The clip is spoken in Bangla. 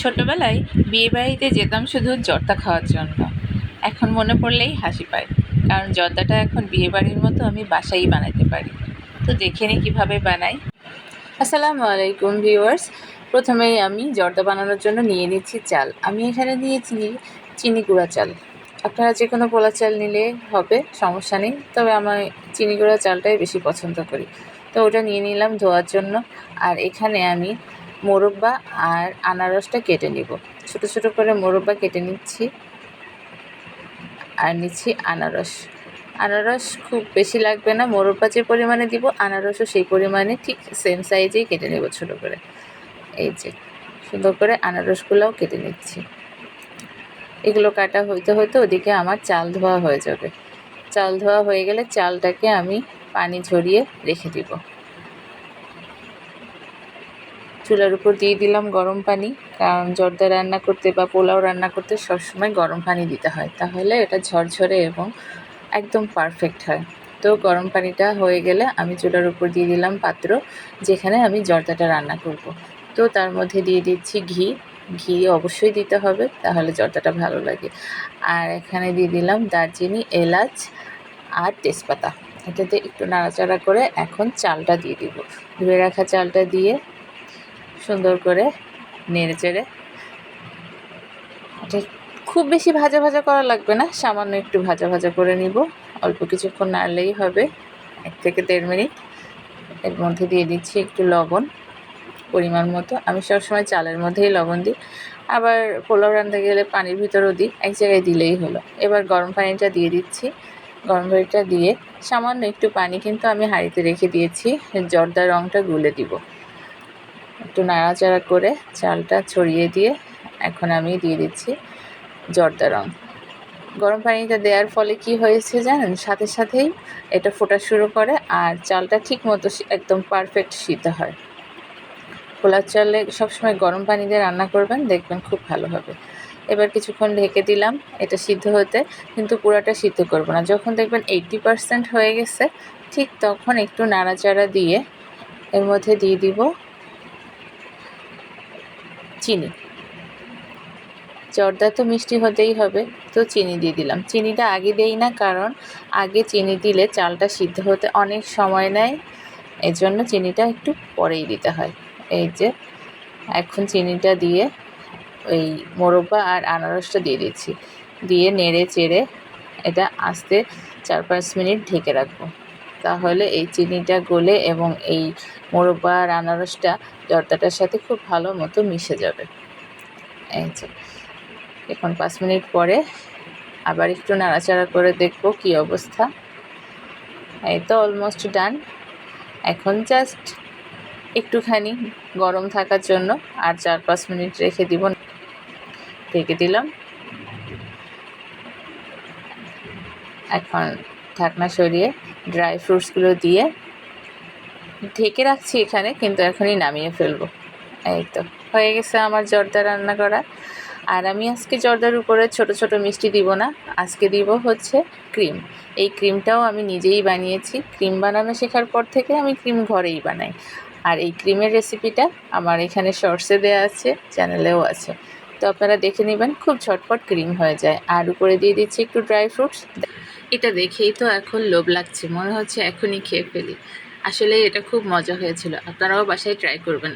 ছোটবেলায় বিয়েবাড়িতে যেতাম শুধু জর্দা খাওয়ার জন্য। এখন মনে পড়লেই হাসি পায়, কারণ জর্দাটা এখন বিয়েবাড়ির মতো আমি বাসায় বানাতে পারি। তো দেখে নিই কীভাবে বানাই। আসসালামু আলাইকুম ভিউয়ার্স, প্রথমেই আমি জর্দা বানানোর জন্য নিয়ে নিচ্ছি চাল। আমি এখানে নিয়েছি চিনি গুঁড়া চাল। আপনারা যে কোনো পোলা চাল নিলে হবে, সমস্যা নেই, তবে আমি চিনি গুঁড়া চালটাই বেশি পছন্দ করি। তো ওটা নিয়ে নিলাম ধোয়ার জন্য। আর এখানে আমি মোরব্বা আর আনারসটা কেটে নিব। ছোট ছোট করে মোরব্বা কেটে নিচ্ছি আর নিচ্ছি আনারস। আনারস খুব বেশি লাগবে না, মোরব্বা যে পরিমাণে দিব, আনারসও সেই পরিমাণে, ঠিক সেম সাইজেই কেটে নেব ছোট করে। এই যে, সুন্দর করে আনারসগুলোও কেটে নিচ্ছি। এগুলো কাটা হইতে হইতে ওদিকে আমার চাল ধোয়া হয়ে যাবে। চাল ধোয়া হয়ে গেলে চালটাকে আমি পানি ঝরিয়ে রেখে দিব। চুলার উপর দিয়ে দিলাম গরম পানি, কারণ জর্দা রান্না করতে বা পোলাও রান্না করতে সবসময় গরম পানি দিতে হয়। তাহলে এটা ঝরঝরে এবং একদম পারফেক্ট হয়। তো গরম পানিটা হয়ে গেলে আমি চুলার উপর দিয়ে দিলাম পাত্র, যেখানে আমি জর্দাটা রান্না করব। তো তার মধ্যে দিয়ে দিচ্ছি ঘি। ঘি অবশ্যই দিতে হবে, তাহলে জর্দাটা ভালো লাগে। আর এখানে দিয়ে দিলাম দারচিনি, এলাচ আর তেজপাতা। এটাতে একটু নাড়াচাড়া করে এখন চালটা দিয়ে দিব। ধুয়ে রাখা চালটা দিয়ে সুন্দর করে নেড়ে চেড়ে। এটা খুব বেশি ভাজা ভাজা করা লাগবে না, সামান্য একটু ভাজা ভাজা করে নিব। অল্প কিছুক্ষণ নাড়লেই হবে, এক থেকে দেড় মিনিট। এর মধ্যে দিয়ে দিচ্ছি একটু লবণ, পরিমাণ মতো। আমি সবসময় চালের মধ্যেই লবণ দিই। আবার পোলাও রান্না গেলে পানির ভিতরেও দিই, এক জায়গায় দিলেই হলো। এবার গরম পানিটা দিয়ে দিচ্ছি। গরম পানিটা দিয়ে সামান্য একটু পানি কিন্তু আমি হাঁড়িতে রেখে দিয়েছি, জর্দার রঙটা গুলে দিব। একটু নাড়াচাড়া করে চালটা ছড়িয়ে দিয়ে এখন আমি দিয়ে দিচ্ছি জর্দা রং। গরম পানিটা দেওয়ার ফলে কি হয়েছে জানেন? সাথে সাথেই এটা ফোটা শুরু করে আর চালটা ঠিক মতো একদম পারফেক্ট সিদ্ধ হয়। খোলার চালে সবসময় গরম পানি দিয়ে রান্না করবেন, দেখবেন খুব ভালো হবে। এবার কিছুক্ষণ ঢেকে দিলাম, এটা সিদ্ধ হতে, কিন্তু পুরাটা সিদ্ধ করব না। যখন দেখবেন এইটটি পারসেন্ট হয়ে গেছে, ঠিক তখন একটু নাড়াচাড়া দিয়ে এর মধ্যে দিয়ে দিব চিনি। জর্দা তো মিষ্টি হতেই হবে, তো চিনি দিয়ে দিলাম। চিনিটা আগে দেই না, কারণ আগে চিনি দিলে চালটা সিদ্ধ হতে অনেক সময় নেয়। এর জন্য চিনিটা একটু পরেই দিতে হয়। এই যে, এখন চিনিটা দিয়ে ওই মোরব্বা আর আনারসটা দিয়ে দিচ্ছি। দিয়ে নেড়ে চেড়ে এটা আস্তে চার পাঁচ মিনিট ঢেকে রাখব। তাহলে এই চিনিটা গলে এবং এই মোরব্বা আর আনারসটা জর্দাটার সাথে খুব ভালো মতো মিশে যাবে। এই যে, এখন পাঁচ মিনিট পরে আবার একটু নাড়াচাড়া করে দেখব কি অবস্থা। এই তো অলমোস্ট ডান এখন জাস্ট একটুখানি গরম থাকার জন্য আর চার পাঁচ মিনিট রেখে দিব। ঢেকে দিলাম। এখন ঢাকনা সরিয়ে ড্রাই ফ্রুটসগুলো দিয়ে ঢেকে রাখছি এখানে, কিন্তু এখনই নামিয়ে ফেলব। এই তো, হয়ে গেছে আমার জর্দা রান্না করা। আর আমি আজকে জর্দার উপরে ছোট ছোট মিষ্টি দিব না, আজকে দিব হচ্ছে ক্রিম। এই ক্রিমটাও আমি নিজেই বানিয়েছি। ক্রিম বানানো শেখার পর থেকে আমি ক্রিম ঘরেই বানাই। আর এই ক্রিমের রেসিপিটা আমার এখানে শর্টসে দেওয়া আছে চ্যানেলেও আছে। তো আপনারা দেখে নেবেন, খুব ঝটপট ক্রিম হয়ে যায়। আর উপরে দিয়ে দিচ্ছি একটু ড্রাই ফ্রুটস এটা দেখেই তো এখন লোভ লাগছে, মনে হচ্ছে এখনই খেয়ে ফেলি। আসলে এটা খুব মজা হয়েছিল, আপনারাও বাসায় ট্রাই করবেন।